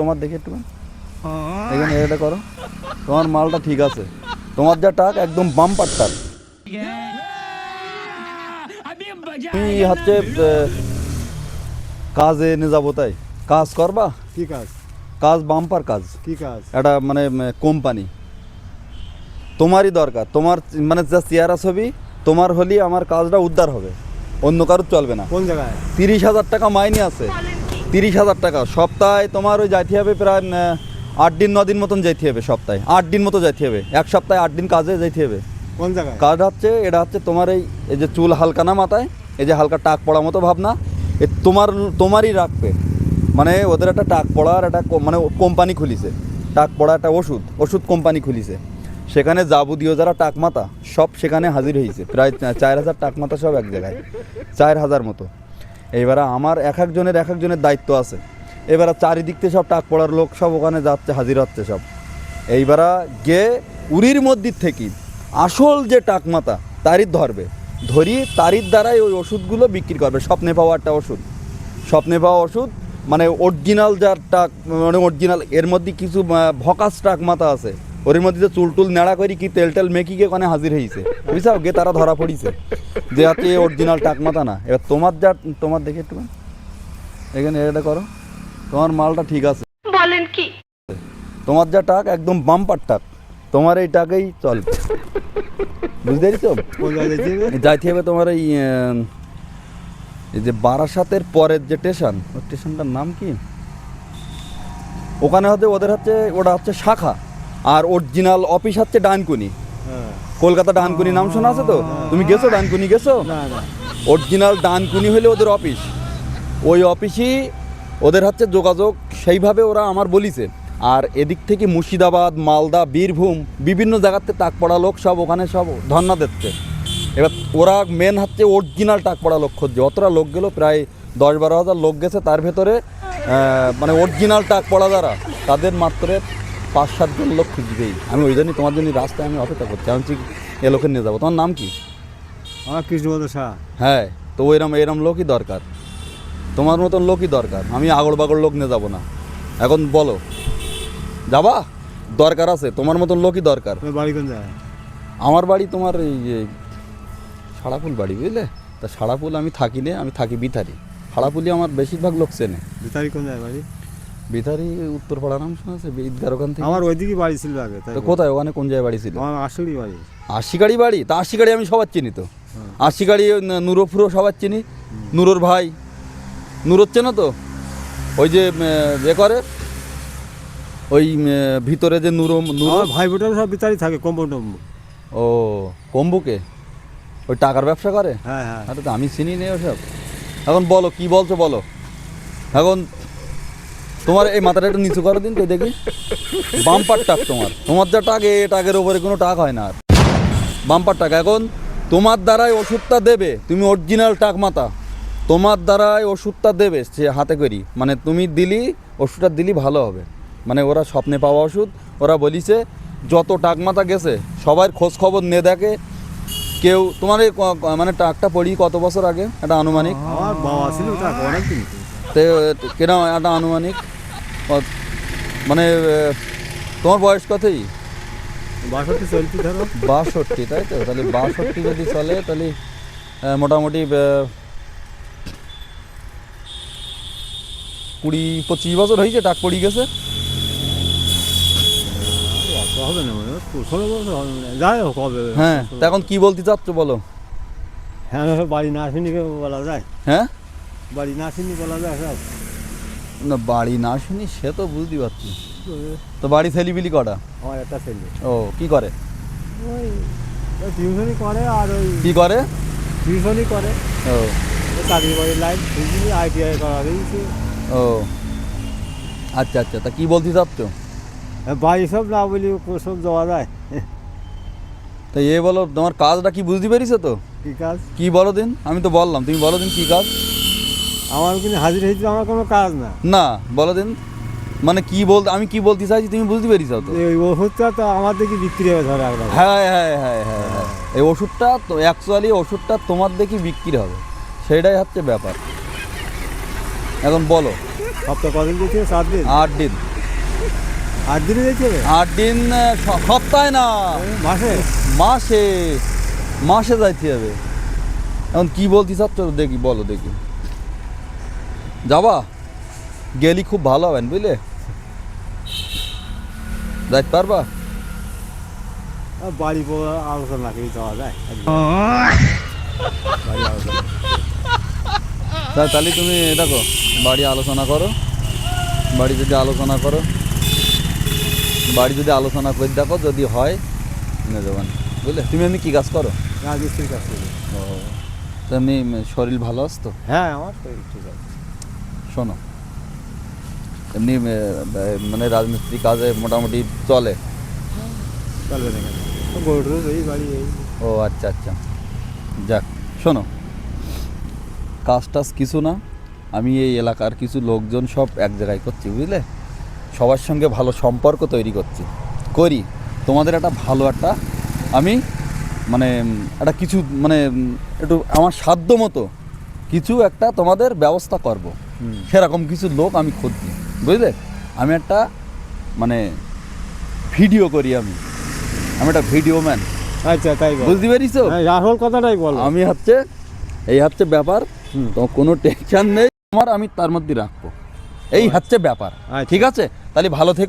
তোমার দেখে একটু এখানে এটা করো। তোমার মালটা ঠিক আছে। তোমার যা টাক একদম বাম্পার টাক। তুমি হচ্ছে কাজে নিয়ে যাব তাই। কাজ করবা? কি কাজ? কাজ বাম্পার কাজ। কি কাজ? একটা মানে কোম্পানি তোমারই দরকার। তোমার মানে যা চেয়ারা ছবি তোমার হলেই আমার কাজটা উদ্ধার হবে। অন্য কারোর চলবে না। কোন জায়গায়? তিরিশ হাজার টাকা মাইনে আছে। তিরিশ হাজার টাকা। সপ্তাহে তোমার ওই যাইতে হবে প্রায় আট দিন ন দিন মতন যাইতে হবে সপ্তাহে। আট দিন মতো যাইতে হবে। এক সপ্তাহে আট দিন কাজে যাইতে হবে। কোন জায়গায়? কাজ হচ্ছে এটা হচ্ছে তোমার এই এই যে চুল হালকা না মাথায় এই যে হালকা টাক পড়া মতো ভাবনা এ তোমার তোমারই রাখবে। মানে ওদের একটা টাক পড়ার একটা মানে কোম্পানি খুলিছে। টাক পড়া একটা ওষুধ ওষুধ কোম্পানি খুলিছে। সেখানে যাবতীয় যারা টাকমাতা সব সেখানে হাজির হয়েছে। প্রায় চার হাজার টাক মাথা সব এক জায়গায়। চার হাজার মতো। এইবারে আমার এক একজনের এক একজনের দায়িত্ব আছে। এবারে চারিদিক থেকে সব টাক পড়ার লোক সব ওখানে যাচ্ছে, হাজির হচ্ছে সব। এইবারা গে উড়ির মধ্যে থেকে আসল যে টাকমাতা তারই ধরবে। ধরি তারির দ্বারাই ওই ওষুধগুলো বিক্রি করবে, স্বপ্নে পাওয়া একটা ওষুধ। স্বপ্নে পাওয়া ওষুধ মানে অরিজিনাল যার টাক মানে অরিজিনাল এর মধ্যে কিছু ভকাস টাকমাতা আছে। ওর মধ্যে যে চুল টুল নেড়া করি কি তেল টেল মেকিকে ওখানে হাজির হয়েছে বুঝছ গে তারা ধরা পড়িছে। যে হচ্ছে অরিজিনাল টাকমাতা না। এবার তোমার যা তোমার দেখে একটু। এখানে এটা করো। তোমার মালটা ঠিক আছে। বলেন কি? তোমার যা টাক একদম বাম্পার টাক। তোমার এই টাকেই চলবে বুঝতে পেরেছ? যাইতে হবে তোমার এই এই যে বারাসাতের পরের যে স্টেশন ওই স্টেশনটার নাম কি? ওখানে হচ্ছে ওদের হচ্ছে ওটা হচ্ছে শাখা। আর অরিজিনাল অফিস হচ্ছে ডানকুনি। কলকাতা ডানকুনি নাম শোনা আছে তো? তুমি গেছো ডানকুনি গেছো? অরিজিনাল ডানকুনি হলে ওদের অফিস ওই অফিসই ওদের হচ্ছে যোগাযোগ সেইভাবে ওরা আমার বলিছে। আর এদিক থেকে মুর্শিদাবাদ মালদা বীরভূম বিভিন্ন জায়গাতে টাক পড়া লোক সব ওখানে সব ধর্না দিচ্ছে। এবার ওরা মেন হচ্ছে অরিজিনাল টাক পড়া লোক খুঁজছে। অতটা লোক গেলো প্রায় দশ বারো হাজার লোক গেছে তার ভেতরে। মানে অরিজিনাল টাক পড়া যারা তাদের মাত্র পাঁচ সাতজন লোক খুঁজবেই আমি ওই জন্যই তোমার জন্য রাস্তায় আমি অপেক্ষা করছি। আমি ঠিক এ লোকের নিয়ে যাব। তোমার নাম কি? আমার কৃষ্ণপদ শাহ। হ্যাঁ তো ওইরম এরম লোকই দরকার। তোমার মতন লোকই দরকার। আমি আগড় বাগড় লোক নিয়ে যাব না। এখন বলো। যাবা? দরকার আছে। তোমার মতন লোকই দরকার। বাড়ি কোন জায়গায়? আমার বাড়ি তোমার এই যে সাড়াফুল বাড়ি বুঝলে? তা সাড়াফুল আমি থাকি নে আমি থাকি বিথারি সাড়াফুলি আমার বেশিরভাগ লোক চেনে। ভিতারি কোন জায়গায় বাড়ি? বিথারি উত্তরপাড়া নাম শোনাছে? ঈদগার ওখান থেকে? আমার ওইদিকে বাড়ি ছিল আগে তো কোথায়? ওখানে কোন জায়গায় বাড়ি ছিল? আমার আশুড়ি বাড়ি। আশিগাড়ি বাড়ি? তা আশিগাড়ি আমি সবার চিনি তো। আশিগাড়ি নুরো ফুরো সবার চিনি। নুরোর ভাই। নুরোর চেনো তো? ওই যে এ করে। ওই ভিতরে যে নুরো নুরো ভাই বোটার সব ভিতারি থাকে কম্বো টম্বো। ও কম্বুকে? ওই টাকার ব্যবসা করে? হ্যাঁ হ্যাঁ। আরে তো আমি চিনি নেই ওসব। এখন বলো কি বলছো বলো? এখন তোমার এই মাথাটা একটু নিচু করে দিন তো দেখি। বাম্পার টাক তোমার। তোমার যা টাক, এ টাকের উপরে কোনো টাক হয় না আর। বাম্পার টাক। এখন তোমার দ্বারাই ওষুধটা দেবে, তুমি অরিজিনাল টাক মাথা। তোমার দ্বারাই ওষুধটা দেবে সে হাতে করি। মানে তুমি দিলি, ওষুধটা দিলি ভালো হবে। মানে ওরা স্বপ্নে পাওয়া ওষুধ, ওরা বলিছে, যত টাক মাথা গেছে, সবার খোঁজ খবর নে দেখে। কেউ তোমার মানে টাকটা পড়ি কত বছর আগে? একটা আনুমানিক। আমার বাবা ছিল অনেক তে কেন একটা আনুমানিক? মানে তোমার বয়স কতই? বাষট্টি চলতি ধরো। বাষট্টি তাই তো? তাহলে বাষট্টি যদি চলে তাহলে মোটামুটি কুড়ি পঁচিশ বছর হয়েছে টাক পড়ি গেছে। হবে না ষোলো বছর হবে না যাই হোক হবে। হ্যাঁ এখন কি বলতে চাচ্ছ বলো? হ্যাঁ বাড়ি না আসেনি বলা যায়। হ্যাঁ? বাড়ি না আসেনি বলা যায় সব না বাড়ি না শুনি সে তো বুঝতে পারছি। তো বাড়ি ছেলিবিলি কটা? আমার একটা ছেলে। ও কি করে? ওই টিউশনই করে আর ওই কি করে? টিউশনই করে। ও। চাকরি বাড়ির লাইন আইটিআই করা দিয়েছে। ও। আচ্ছা আচ্ছা তা কি বলতে চাচ্ছ বাড়ি সব না বলি সব যাওয়া যায়। তা এ বলো তোমার কাজটা কি বুঝতে পেরেছ তো? কি কাজ? কি বলো দিন আমি তো বললাম তুমি বলো দিন কি কাজ? আমার কিন্তু হাজির হয়েছিল আমার কোনো কাজ না। না বলো দিন। মানে কি বল আমি কি বলতে চাইছি তুমি বুঝতে পেরেছ তো। এই ওষুধটা তো আমার দেখি বিক্রি হবে ধরে একবার। হ্যাঁ হ্যাঁ হ্যাঁ হ্যাঁ হ্যাঁ। এই ওষুধটা তো অ্যাকচুয়ালি ওষুধটা তোমার দেখি বিক্রি হবে। সেটাই হচ্ছে ব্যাপার। এখন বলো। সপ্তাহ কদিন দিয়েছিল সাত দিন? আট দিন। আট দিনে যেতে আট দিন সপ্তাহে না। মাসে? মাসে মাসে যাইতে হবে। এখন কি বলতি চাচ্ছ দেখি বলো দেখি। যাবা? গেলি খুব ভালো হবেন বুঝলে? যাইতে পারবা? বাড়ি আলোচনা করে যাওয়া যায়। তাহলে তুমি দেখো বাড়ি আলোচনা করো। বাড়ি যদি আলোচনা করো। বাড়ি যদি আলোচনা করে দেখো যদি হয় নিয়ে যাবেন বুঝলে? তুমি এমনি কী কাজ করো? রাজমিস্ত্রির কাজ করি। ও এমনি শরীর ভালো আছে তো? হ্যাঁ আমার শরীর ঠিক আছে। শোনো। এমনি মানে রাজমিস্ত্রি কাজে মোটামুটি চলে। ও আচ্ছা আচ্ছা। যাক শোনো। কাজ টাজ কিছু না। আমি এই এলাকার কিছু লোকজন সব এক জায়গায় করছি বুঝলে? সবার সঙ্গে ভালো সম্পর্ক তৈরি করছি। করি তোমাদের একটা ভালো একটা আমি মানে একটা কিছু মানে একটু আমার সাধ্য মতো কিছু একটা তোমাদের ব্যবস্থা করব। সেরকম কিছু লোক আমি খুঁজছি। বুঝলে? আমি একটা মানে ভিডিও করি আমি। আমি একটা ভিডিও ম্যান আচ্ছা তাই বুঝতে পেরেছ? হ্যাঁ, আসল কথাটাই বল। আমি হচ্ছে এই হচ্ছে ব্যাপার। তো কোনো টেনশন নেই। আমার আমি তার মধ্যে রাখব। এই হচ্ছে ব্যাপার। আচ্ছা। ঠিক আছে? তাহলে ভালো থেকে।